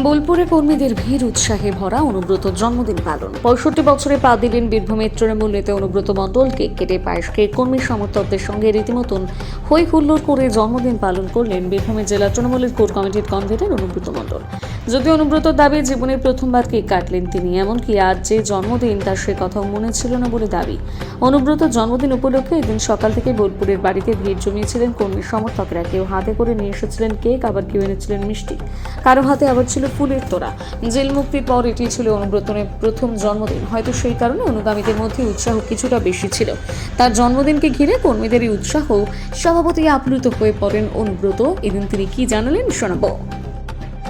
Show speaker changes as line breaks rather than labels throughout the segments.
বোলপুরে কর্মীদের ভিড় উৎসাহে ভরা অনুব্রত জন্মদিন পালন। পঁয়ষট্টি বছরে পা দিলেন বীরভূমের তৃণমূল নেতা অনুব্রত মণ্ডল কেক কেটে পায়েস খেয়ে কর্মী সমর্থকদের সঙ্গে রীতিমতন হৈ হুল্লোড় করে জন্মদিন পালন করলেন বীরভূমের জেলা তৃণমূলের কোর কমিটির কনভেনর অনুব্রত মণ্ডল। যদি অনুব্রতর দাবি, জীবনের প্রথমবার কেক কাটলেন তিনি। এমনকি আজ যে জন্মদিন, তার সে কথাও মনে ছিল না বলে দাবি। অনুব্রত জন্মদিন উপলক্ষে এদিন সকাল থেকে বোলপুরের বাড়িতে ভিড় জমিয়েছিলেন কর্মী সমর্থকরা। কেউ হাতে করে নিয়ে এসেছিলেন কেক, আবার কেউ এনেছিলেন মিষ্টি। কারও হাতে আবার ছিল ফুলের তোড়া। জেল মুক্তির পর এটি ছিল অনুব্রতনের প্রথম জন্মদিন। হয়তো সেই কারণে অনুগামীদের মধ্যে উৎসাহ কিছুটা বেশি ছিল। তার জন্মদিনকে ঘিরে কর্মীদের এই উৎসাহ স্বভাবতই আপ্লুত হয়ে পড়েন অনুব্রত। এদিন তিনি কি জানালেন, শোনাবো।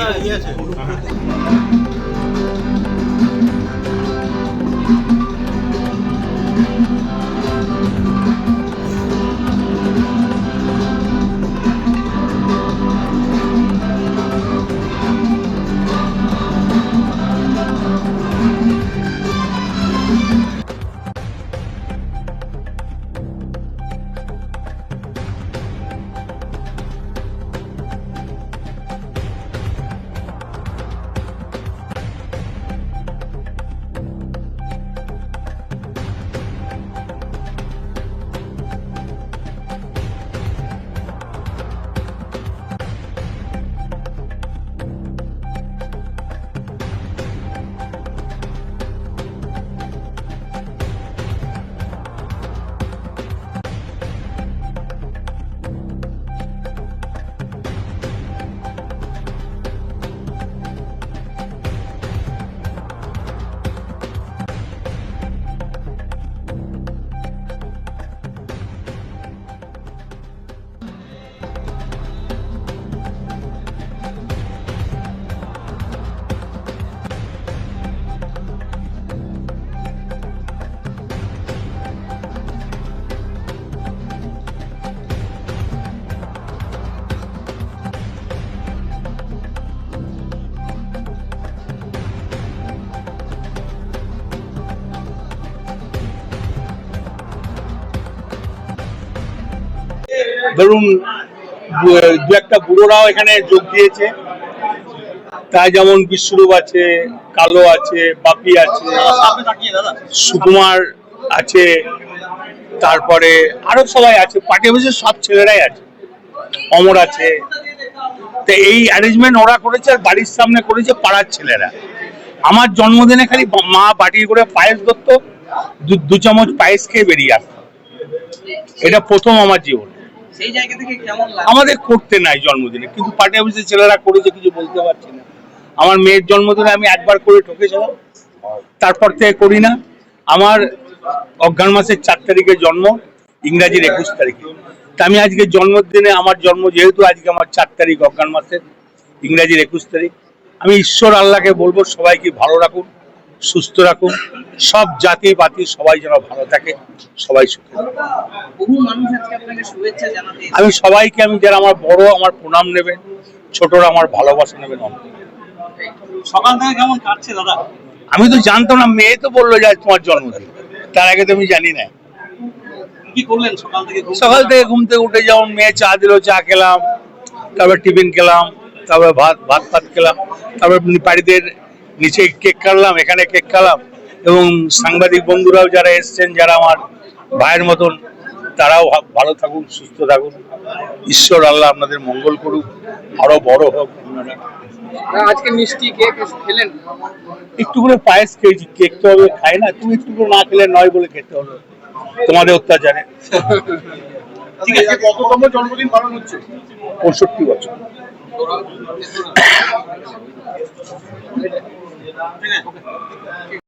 দাও
ধরুন, দু- একটা বুড়োরাও এখানে যোগ দিয়েছে। তাই যেমন বিশ্বরূপ আছে, কালো আছে, বাপি আছে, সুকুমার আছে, তারপরে আরও সবাই আছে, পার্টি অফিসের সব ছেলেরাই আছে। অমর আছে। তো এই অ্যারেঞ্জমেন্ট ওরা করেছে আর বাড়ির সামনে করেছে পাড়ার ছেলেরা। আমার জন্মদিনে খালি মা বাটি করে পায়েস ধরতো দু চামচ পায়েস খেয়ে বেরিয়ে আসতো। এটা প্রথম আমার জীবন।
সেই জায়গা থেকে কেমন
আমাদের করতে নাই জন্মদিনে, কিন্তু পার্টি অফিসের ছেলেরা করেছে কিছু বলতে পারছি না। আমার মেয়ের জন্মদিনে আমি একবার করে ঠকেছিলাম, তারপর থেকে করি না। আমার অজ্ঞান মাসের চার তারিখে জন্ম, ইংরাজির একুশ তারিখে। তা আমি আজকে জন্মদিনে, আমার জন্ম যেহেতু আজকে আমার চার তারিখ অজ্ঞান মাসের, ইংরাজির একুশ তারিখ। আমি ঈশ্বর আল্লাহকে বলব সবাইকে ভালো রাখুন, সুস্থ রাখুন। সব জাতি বাতি সবাই যেন ভালো থাকে সবাই সুখে। আমি সবাইকে আমি যারা আমার বড় আমার প্রণাম নেবেন ছোটরা আমার ভালোবাসা নেবেন
সকাল থেকে কেমন কাটছে দাদা?
আমি তো জানতাম না মেয়ে তো বলল যে তোমার জন্মদিন। তার আগে তো আমি জানি না।
সকাল থেকে? ঘুম
থেকে উঠে যেমন মেয়ে চা দিল চা খেলাম তারপর টিফিন খেলাম তারপর ভাত ভাত ভাত খেলাম তারপর বাড়িতে নিচে কেক কাটলাম এখানে কেক খেলাম এবং সাংবাদিক বন্ধুরাও যারা এসছেন যারা আমার ভাইয়ের মতন তারাও ভালো থাকুন সুস্থ থাকুন। ঈশ্বর আল্লাহ আপনাদের মঙ্গল করুক আরও বড় হোক আপনারা।
আজকে মিষ্টি কেক খেলেন?
একটু করে পায়েস খেয়েছি কেক তো হবে খাই না তুমি একটু করে না খেলে নয় বলে খেতে হবে। তোমাদের অত্যাচারে।
ঠিক আছে কততম জন্মদিন পালন হচ্ছে?
পঁয়ষট্টি বছর।
ঠিক আছে।